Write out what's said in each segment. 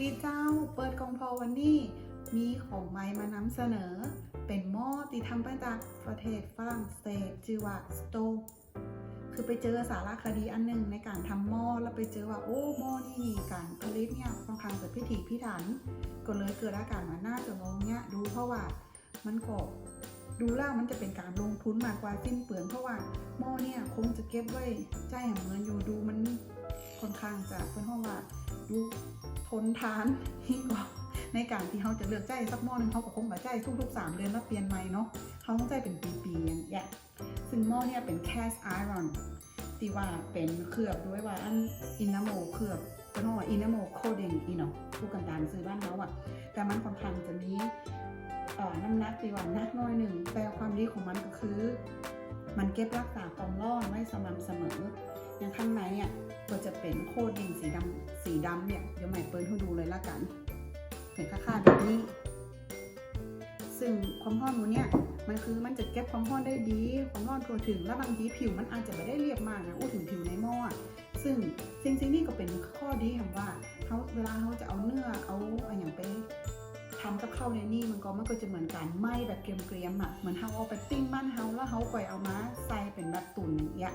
ดีเจ้า เปิดกองพอวันนี้ มีของไม้มานำเสนอ เป็นหม้อที่ทำมาจากประเทศฝรั่งเศสชื่อว่าสโตคือไปเจอสารคดีอันหนึงในการทำหม้อแล้วไปเจอว่าโอ้หม้อนี่มีการผลิตเนี่ยค่อนข้างจะพิถีพิถัน ก็เลยเกิดอาการว่าน่าจะลองเนี่ยดูเพราะว่ามันก็ดูแล้วมันจะเป็นการลงทุนมากกว่าสิ้นเปลืองเพราะว่าหม้อเนี่ยคงจะเก็บไว้ใจแห่งเงินอยู่ดูมันค่อนข้างจะเป็นห้องว่าดู ทนทานที่กว่าในการที่เขาจะเลือกใจสักหม้อหนึงเขาก็คงแบบใจทุกๆ 3 เดือนแล้วเปลี่ยนใหม่เนาะเขาต้องใจเป็นปีๆอย่างเงี้ยซึ่งหม้อเนี่ยเป็น cast iron ที่ว่าเป็นเคลือบด้วยว่าอันอินาโมเคลือบเป็นห้องว่าอินาโมโคเดงอีเนาะผู้กันดานซื้อบ้านเขาอะแต่มันค่อนข้างจะมีน้ำหนักตีวันนักน้อยหนึ่งแต่ความดีของมันก็คือ มันเก็บรักษาความร้อนไว้สม่ำเสมออย่างข้างในเนี่ยก็จะเป็นโคดดิ่งสีดำ ดำเนี่ย เดี๋ยวใหม่เปิดให้ดูเลยละกันเป็นค่าๆแบบนี้ ซึ่งความร้อนมันเนี่ย มันคือมันจะเก็บความร้อนได้ดี ความร้อนทั่วถึง และบางทีผิวมันอาจจะไม่ได้เรียบมากนะอู้ถึงผิวในหม้อซึ่งสิ่งสิ่งนี้ก็เป็นข้อดีของว่าเขาเวลาเขาจะเอาเนื้อเอาอะไรอย่างไปทำกับข้าวในนี่มันก็มันก็จะเหมือนการไหม้แบบเกรียมๆอะเหมือนเขาเอาไปปิ้งบ้านเฮาแล้วเขาก่อยเอามาใส่เป็นแบบตุ๋นอย่างเงี้ย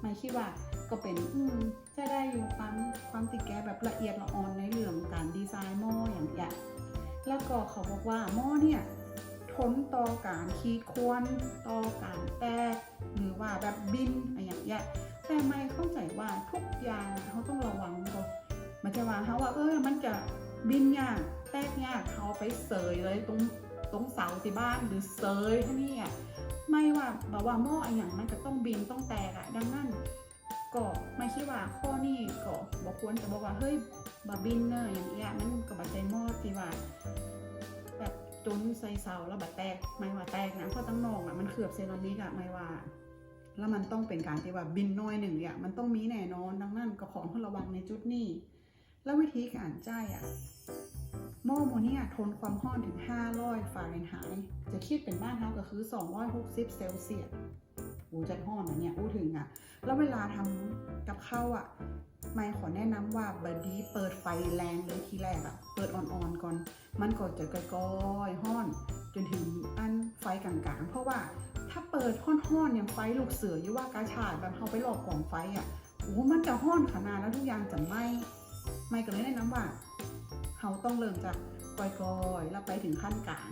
ไม่คิดว่า ก็เป็นอืมจะได้อยู่ความความติดแก้แบบละเอียดละออนในเรื่องการดีไซน์หม้ออย่างเงี้ยแล้วก็เขาบอกว่าหม้อเนี่ยทนต่อการขีดข่วนต่อการแตกหรือว่าแบบบินอะไรอย่างเงี้ยแต่ไม่เข้าใจว่าทุกอย่างเขาต้องระวังก็มันจะว่าเขาว่าเออมันจะบินยากแตกยากเขาไปเสยเลยตรงตรงเสาที่บ้านหรือเสยที่นี่อะไม่ว่าแบบว่าหม้ออะไรอย่างมันจะต้องบินต้องแตกอะดังนั้น ก็ไม่คิดว่าข้อนี้ก็บอกควรจะบอกว่าเฮ้ยบาบินเนอร์อย่างเงี้ยมันก็บัดใจม้อที่ว่าแบบจนใส่เสาแล้วบัดแตกไม่ว่าแตกนะเพราะตั้งนองอะมันเขือบเซรามิกอะไม่ว่า แล้วมันต้องเป็นการที่ว่าบินน้อยหนึ่งเนี่ยมันต้องมีแน่นอนดังนั้นก็ขอให้ระวังในจุดนี้ แล้ววิธีการจ่ายอะหม้อโมเนี่ยทนความร้อนถึง 500ฟาเรนไฮต์จะคิดเป็นบ้านเราก็คือ 260 เซลเซียส อ้จะร้อนนะเนี่ยอู้ถึงอะ แล้วเวลาทำกับข้าวอะ ไม่ขอแนะนำว่าบดีเปิดไฟแรงเลยทีแรกอะ เปิดอ่อนๆก่อน มันก็จะกร่อยห้อน จนถึงอันไฟกลางๆ เพราะว่าถ้าเปิดห้อนๆอย่างไฟลูกเสืออยู่ว่ากาชาดแบบเขาไปหลอกกล่องไฟอะโอ้มันจะห้อนขนาดแล้วทุกอย่างจะไหม้ไม่ก็เลยแนะนำว่าเขาต้องเริ่มจากก่อยๆแล้วไปถึงขั้นกลาง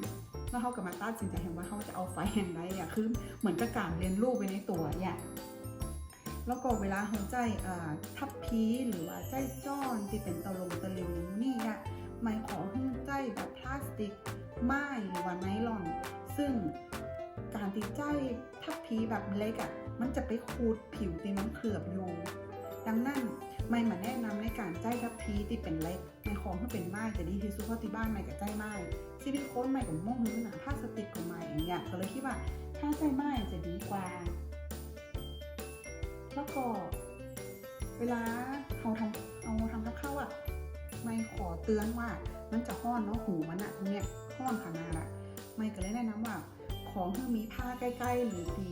แล้วเขาก็มาตัดสินใจเห็นว่าเขาจะเอาไฟแห่งใดอะคือเหมือนกับการเรียนรู้ไปในตัวเนี่ยแล้วก็เวลาเขาใจทับพีหรือว่าใจจ้อนที่เป็นตะลงตะลิวอย่างนี่อะไม่ขอให้ใจแบบพลาสติกไม้หรือว่าไนลอน ซึ่งการติดใจทับพีแบบเล็กอะมันจะไปขูดผิวที่มันเคลือบอยู่ ดังนั้นไม่มาแนะนำในการใจทับพีที่เป็นเล็กในของที่เป็นไม้จะดีที่สุดเพราะที่บ้านไม่กับใจไม้ ซิลิโคนไม่กับม่วงหรือหนาพลาสติกกับไม้อย่างเงี้ยก็เลยคิดว่าถ้าใจไม้จะดีกว่า แล้วก็เวลาเราทำเอาทำกับข้าวอะไม่ขอเตือนว่ามันจะห้อนเนาะหูมันอะตรงเนี้ยห้อนขนาดอะไม่ก็เลยแนะนำว่า ของที่มีผ้าใกล้ๆหรือตี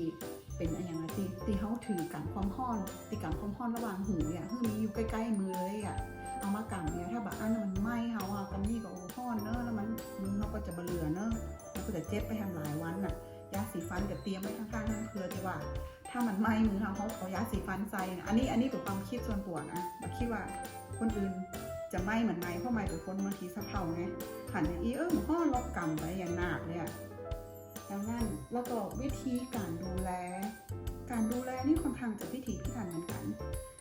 เป็นอะไรอย่างไรตีตีเขาถือกันความห้อนตีกันความห้อนระหว่างหูเนี่ยที่มีอยู่ใกล้ๆมือเลยอะ เอามากันเนี่ยถ้าแบบอันนั้นมันไหม้เขาอะกันนี่ก็โอ้ห้อนเนอะแล้วมันมือเขาก็จะเบลอเนอะมันก็จะเจ็บไปทำหลายวันอะยาสีฟันก็เตรียมไว้ข้างๆนั่นเพื่อที่ว่า ถ้ามันไหม้มือเขาเขาเอายาสีฟันใส่อันนี้อันนี้เป็นความคิดส่วนตัวนะแบบคิดว่าคนอื่นจะไหม้เหมือนไหมเพราะไหมเป็นคนบางทีสะเพร่าไงหันอย่างอีเออมันก็ลบกรรมไปอย่างหนักเลยอะดังนั้นแล้วก็วิธีการดูแล การดูแลนี่ค่อนข้างจะพิถีพิถันเหมือนกัน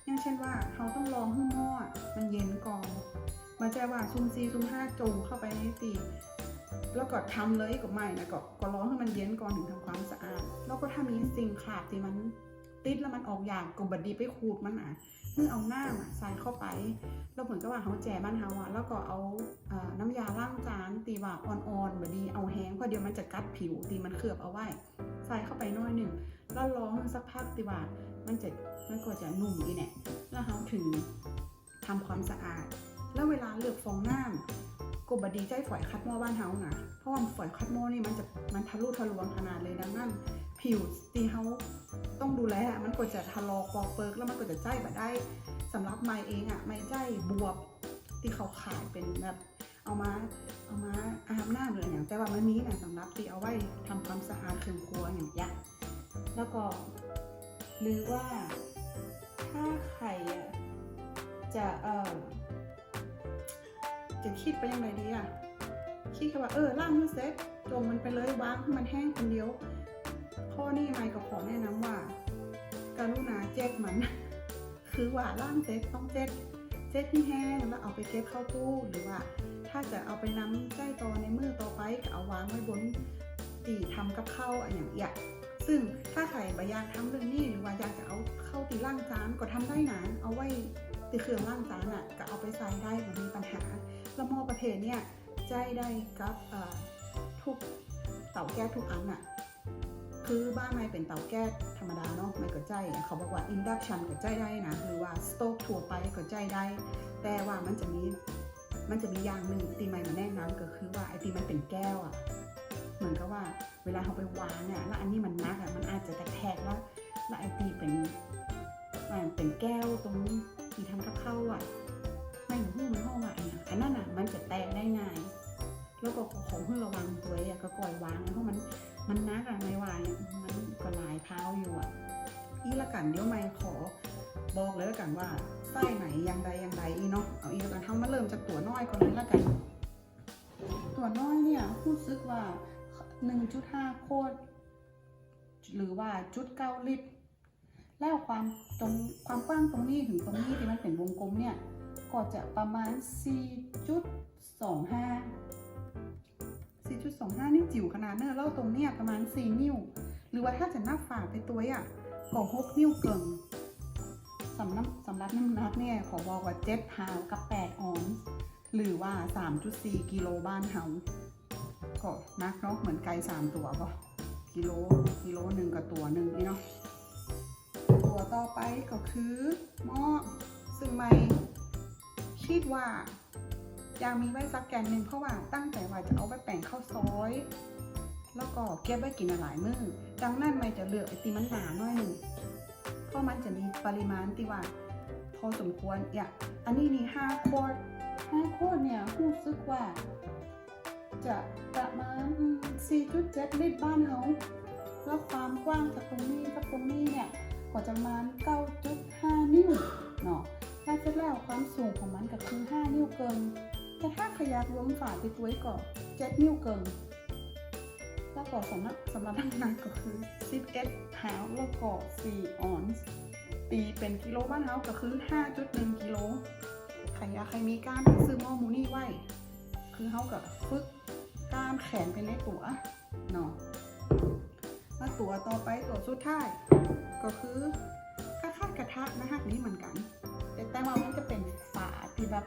อย่างเช่นว่าเขาต้องรอให้หม้อมันเย็นก่อนมาใจว่าซุ่มซีซุ่มห้าจงเข้าไปในตีแล้วก็ทำเลยก็ไม่นะก็ก็รอให้มันเย็นก่อนถึงทำความสะอาด แล้วก็ถ้ามีสิ่งขาดที่มัน ติดแล้วมันออกอย่างก็บดีไปขูดมันอะเมื่อเอาหน้าใส่เข้าไปแล้วเหมือนกับว่าเขาแจบ้านเฮาอะแล้วก็เอาน้ำยาล้างจานตีว่าอ่อนๆบดีเอาแห้งเพราะเดี๋ยวมันจะกัดผิวตีมันเคลือบเอาไว้ใส่เข้าไปน้อยหนึ่งแล้วรอสักพักตีว่ามันจะมันก็จะนุ่มอีเนี่ยแล้วเขาถึงทำความสะอาด แล้วเวลาเลือกฟองน้ำกบดีใจฝอยคัดหม้อบ้านเฮานะเพราะว่าฝอยคัดหม้อนี่มันจะมันทะลุทะลวงขนาดเลยดังนั้นผิวตีเฮา ต้องดูแลอะมันก็จะทะลอกปอกเปิกแล้วมันก็จะใจแบบได้สำหรับไม้เองอะไม้ใจบวบที่เขาขายเป็นแบบเอามาเอามาอาบน้ำหรืออย่างแต่ว่ามันมีนะสำหรับที่เอาไว้ทำความสะอาดเครื่องครัวอย่างเงี้ยแล้วก็หรือว่าถ้าใครอะจะเออจะคิดไปยังไงดีอะคิดแค่ว่าเออล่างมันเซ็ตจมมันไปเลยวางให้มันแห้งคนเดียว ข้อนี้ไม่ก็ขอแนะนำว่าการุณาเจ็ดมัน คือว่าล่างเจ็ดต้องเจ็ดเจ็ดที่แห้งแล้วเอาไปเก็บเข้าตู้หรือว่าถ้าจะเอาไปน้ำใกล้ต่อในมือต่อไปก็เอาวางไว้บนตีทำกับข้าวอย่างเงี้ยซึ่งถ้าใครบอยากทำเรื่องนี้หรือว่าอยากจะเอาเข้าตีล่างจานก็ทำได้นะเอาไว้ตีเครื่องล่างจานอะก็เอาไปใส่ได้ไม่มีปัญหาล้วหม้อประเภทเนี่ยใจได้กับทุกเต่าแก๊สทุกอันอะ คือบ้านไม่เป็นเตาแก๊สธรรมดาเนาะไม่ก็ใจเขาบอกว่า induction ก็ใจได้นะหรือว่าสโต๊กทั่วไปก็ใจได้ แต่ว่ามันจะมีมันจะมีอย่างหนึ่งตีไม่มาแนะนำก็คือว่าไอตีมันเป็นแก้วอะเหมือนกับว่าเวลาเขาไปวางอะแล้วอันนี้มันนักอะมันอาจจะแทกแล้วแล้วไอตีเป็นมันเป็นแก้วตรงที่ทำกับข้าวอะไม่หูมันห้องอะไอ้เนี่ยอันนั้นอะมันจะแตกได้ง่าย แล้วก็ของเพื่อระวังตัวอะก็ก่อยวางเพราะมัน ก็หลายเท้าอยู่อะอีละกันเดี๋ยวไม่ขอบอกเลยละกันว่าไส้ไหนยังใดยังใดอีเนาะเอาอีละกันทำมาเริ่มจากตัวน้อยก่อนเลยละกัน ตัวน้อยเนี่ยพูดซึกว่า 1.5 โคตรหรือว่าจุดเก้าลิตร แล้วความตรงความกว้างตรงนี้ถึงตรงนี้ที่มันเป็นวงกลมเนี่ยก็จะประมาณ 4.25 4.25 นี่จิ๋วขนาดเนอะแล้วตรงเนี้ยประมาณ 4 นิ้ว หรือว่าถ้าจะนับฝาไปตัวอะก็6นิ้วเกินสำหรับสำหรับน้ำหนักเนี่ยขอบอกว่า7พาวกับ8ออนซ์หรือว่า 3.4 กิโลบ้านเฮาก็นักเนาะเหมือนไก่3ตัวก็กิโลกิโลหนึ่งกับตัวหนึ่งนี่เนาะตัวต่อไปก็คือหม้อซึ่งไม่คิดว่าอยากมีไว้สักแกนหนึ่งเพราะว่าตั้งใจว่าจะเอาไปแป่งข้าวซอย แล้วก็เก็บไว้กินหลายมื้อดังนั้นไม่จะเลือกไอติมันหนาหน่อยหนึ่งเพราะมันจะมีปริมาณที่ว่าพอสมควรอย่าอันนี้นี่ห้าขวดห้าขวดเนี่ยรู้สึกว่า จะประมาณ 4.7 ลิตรบ้านเฮาแล้วความกว้างจากตรงนี้กับตรงนี้เนี่ยก็จะประมาณ 9.5 นิ้วเนาะถ้าเสร็จแล้วความสูงของมันก็คือ 5 นิ้วเกิน แต่ถ้าขยักรวมฝาไปตัวก็7นิ้วเกิน แล้วก็สำหรับสำหรับน้ำหนักก็คือ 11พาวแล้วก็4ออนซ์ตีเป็นกิโลบ้านเฮาก็คือ 5.1 กิโลใครอยากใครมีกล้ามซื้อหม้อมูนี่ไว้ คือเฮากับฝึกกล้ามแขนไปในตัวเนาะแล้วตัวต่อไปตัวสุดท้าย ก็คือข้าคากระทะนะคะนี้เหมือนกัน แต่แต่ว่ามันจะเป็นฝาที่แบบ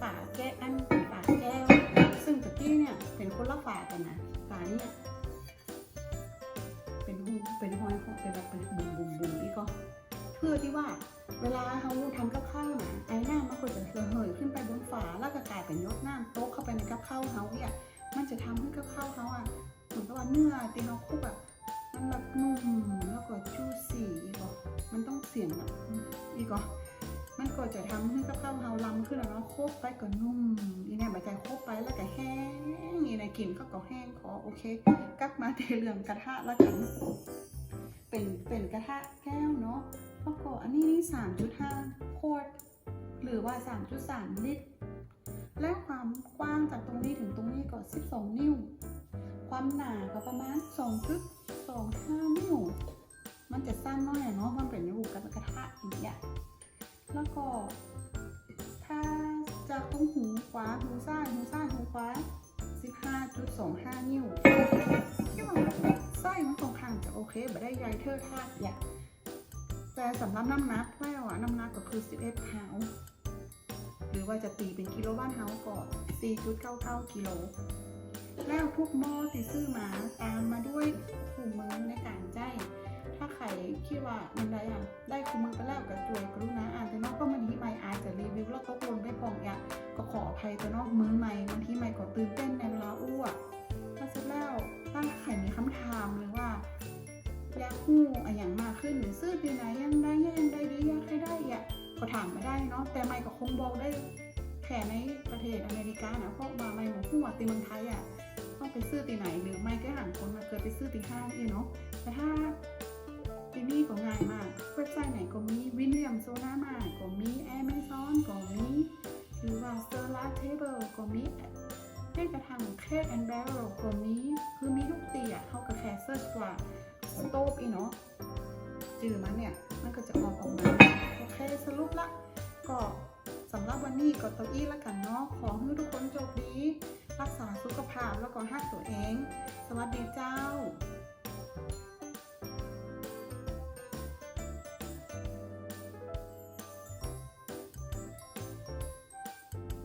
ฝาแก้อันเป็นฝาแก้วซึ่งตะกี้เนี่ยเป็นคนละฝากันนะฝาเนี่ย เป็นหูเป็นหอยหอยเป็นแบบเป็นบุ่มบุ่มบุ่มนี่ก็เพื่อที่ว่าเวลาเขาทำกับข้าวนะไอ้น้ำมันก็จะระเหยขึ้นไปบนฝาแล้วก็กลายเป็นยดน้ำโต๊ะเข้าไปในกับข้าวเขาเนี่ยมันจะทำให้กับข้าวเขาอะเหมือนกับว่าเนื้อที่เราคุกอะมันแบบนุ่มแล้วก็จูซี่อีกอะมันต้องเสียงแบบอีกอะมันก็จะทำให้กับข้าวเราล้ำขึ้นแล้วเนาะโคกไปก็นุ่มอีเนี่ยใบใจโคกไปแล้วก็แห้งนี่ในกลิ่นก็ก็แห้งขอโอเค กลับมาในเรื่องกระทะแล้วกัน เป็นเป็นกระทะแก้วเนาะแล้วก็อันนี้นี่3.5ขวดหรือว่า 3.3 ลิตร และความกว้างจากตรงนี้ถึงตรงนี้ก็ 12 นิ้ว ความหนาก็ประมาณ2.25 นิ้ว มันจะสั้นน้อยเนาะมันเป็นรูปกระทะอย่างเงี้ยแล้วก็ ถ้าจากตรงหูขวาหูซ้ายหูซ้ายหูขวา15.25 นิ้ว ไส้มันค่อนข้างจะโอเคไม่ได้ใหญ่เท่าทาดอย่างแต่สำหรับน้ำหนักแล้วอะน้ำหนักก็คือ 11พาหรือว่าจะตีเป็นกิโลบ้านเฮาก็4.99กิโลแล้วทุกหม้อที่ซื้อมาตามมาด้วยคู่มือในการใจถ้าใครคิดว่ามันได้อะได้คู่มือไปแล้วก็ช่วยกรุณาอ่านแต่นอกก็มันที่ไม่อาจจะรีวิวแล้วตกล่นได้พองอยากก็ขออภัยแต่นอกมือใหม่บางทีใหม่ก็ตื่นเต้นในเวลาอ้วก ถ้าเสร็จแล้วถ้าใครมีคำถามหรือว่าอยากหูอะอย่างมากขึ้นหรือซื้อปีไหนยังได้ยังได้ดีอยากให้ได้อะก็ถามมาได้เนาะแต่ไม่ก็คงบอกได้ทค่ในประเทศอเมริกานะเพราะว่าไม่หมกหัวตีเมืองไทยอะต้องไปซื้อตีไหนหรือไม่ก็ห่างคนมาเคยไปซื้อตีห้างอีเนาะแต่ถ้าที่นี่ก็ง่ายมาก เว็บไซต์ไหนก็มีวินเลียมโซนามาก็มีแอมซอนก็มีหรือว่าเซอร์ลาเทเบิลก็มี แม้กระทั่งเคกแอนด์แบรลก็มีคือมีลูกตีอะเขากับแค่เซอร์กว่าสโตบอีเนาะจืดมันเนี่ย มันก็จะออกออกมา โอเคสรุปละ ก็สำหรับวันนี้ก็ตัวอี้ละกันเนาะ ขอให้ทุกคนโชคดี รักษาสุขภาพแล้วก็หักตัวเอง สวัสดีเจ้า